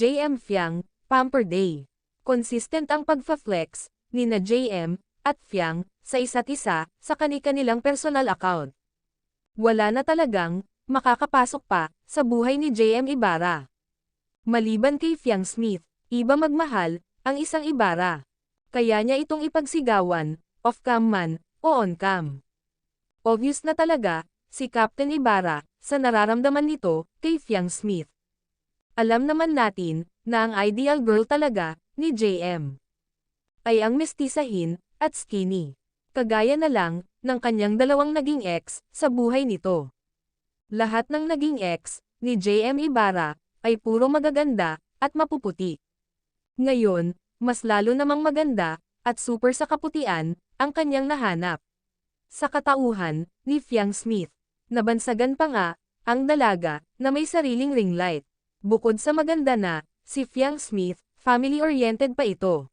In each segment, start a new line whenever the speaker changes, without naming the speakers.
JM Fiang, Pamper Day. Consistent ang pagfa-flex, ni na JM, at Fiang, sa isa't isa, sa kani-kanilang personal account. Wala na talagang, makakapasok pa, sa buhay ni JM Ibarra. Maliban kay Fiang Smith, iba magmahal, ang isang Ibarra. Kaya niya itong ipagsigawan, off-cam man, o on-cam. Obvious na talaga, si Captain Ibarra, sa nararamdaman nito, kay Fiang Smith. Alam naman natin, na ang ideal girl talaga, ni JM. Ay ang mestisahin, at skinny. Kagaya na lang, ng kanyang dalawang naging ex, sa buhay nito. Lahat ng naging ex, ni JM Ibarra, ay puro magaganda, at mapuputi. Ngayon, mas lalo namang maganda, at super sa kaputian, ang kanyang nahanap. Sa katauhan, ni Fiang Smith, nabansagan pa nga, ang dalaga, na may sariling ring light. Bukod sa maganda na, si Fiang Smith, family-oriented pa ito.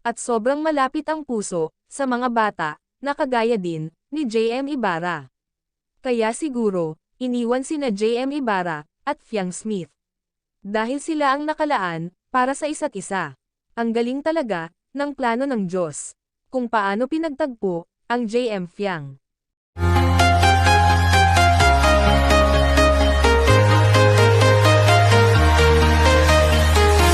At sobrang malapit ang puso, sa mga bata, na kagaya din, ni JM Ibarra. Kaya siguro, iniwan sina JM Ibarra, at Fiang Smith. Dahil sila ang nakalaan, para sa isa't isa. Ang galing talaga, ng plano ng Diyos. Kung paano pinagtagpo, ang JM Fiang.